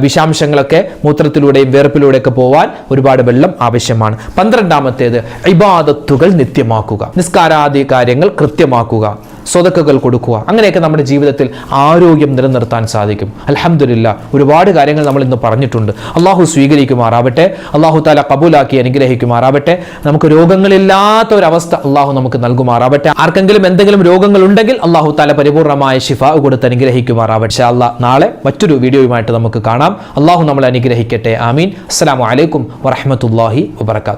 വിഷാംശങ്ങളൊക്കെ മൂത്രത്തിലൂടെയും വേർപ്പിലൂടെയൊക്കെ പോവാൻ ഒരുപാട് വെള്ളം ആവശ്യമാണ്. പന്ത്രണ്ടാമത്തേത് ഇബാദത്തുകൾ നിത്യമാക്കുക. നിസ്കാരാദി കാര്യങ്ങൾ കൃത്യമാക്കുക. സ്വതക്കുകൾ കൊടുക്കുക. അങ്ങനെയൊക്കെ നമ്മുടെ ജീവിതത്തിൽ ആരോഗ്യം നിലനിർത്താൻ സാധിക്കും. അലഹമില്ല ഒരുപാട് കാര്യങ്ങൾ നമ്മൾ ഇന്ന് പറഞ്ഞിട്ടുണ്ട്. അള്ളാഹു സ്വീകരിക്കുമാറാവട്ടെ. അള്ളാഹു താല കബൂലാക്കി അനുഗ്രഹിക്കുമാറാവട്ടെ. നമുക്ക് രോഗങ്ങളില്ലാത്ത ഒരു അവസ്ഥ അള്ളാഹു നമുക്ക് നൽകുമാറാവട്ടെ. ആർക്കെങ്കിലും എന്തെങ്കിലും രോഗങ്ങൾ ഉണ്ടെങ്കിൽ അള്ളാഹു താല പരിപൂർണമായ ഷിഫ കൊടുത്ത് അനുഗ്രഹിക്കുമാറാവട്ടെ. അള്ളാഹ് നാളെ മറ്റൊരു വീഡിയോയുമായിട്ട് നമുക്ക് കാണാം. അള്ളാഹു നമ്മളെ അനുഗ്രഹിക്കട്ടെ. ആമീൻ. അസ്സാം വലൈക്കും വറഹമത്തല്ലാഹി വബർക്കാത്തു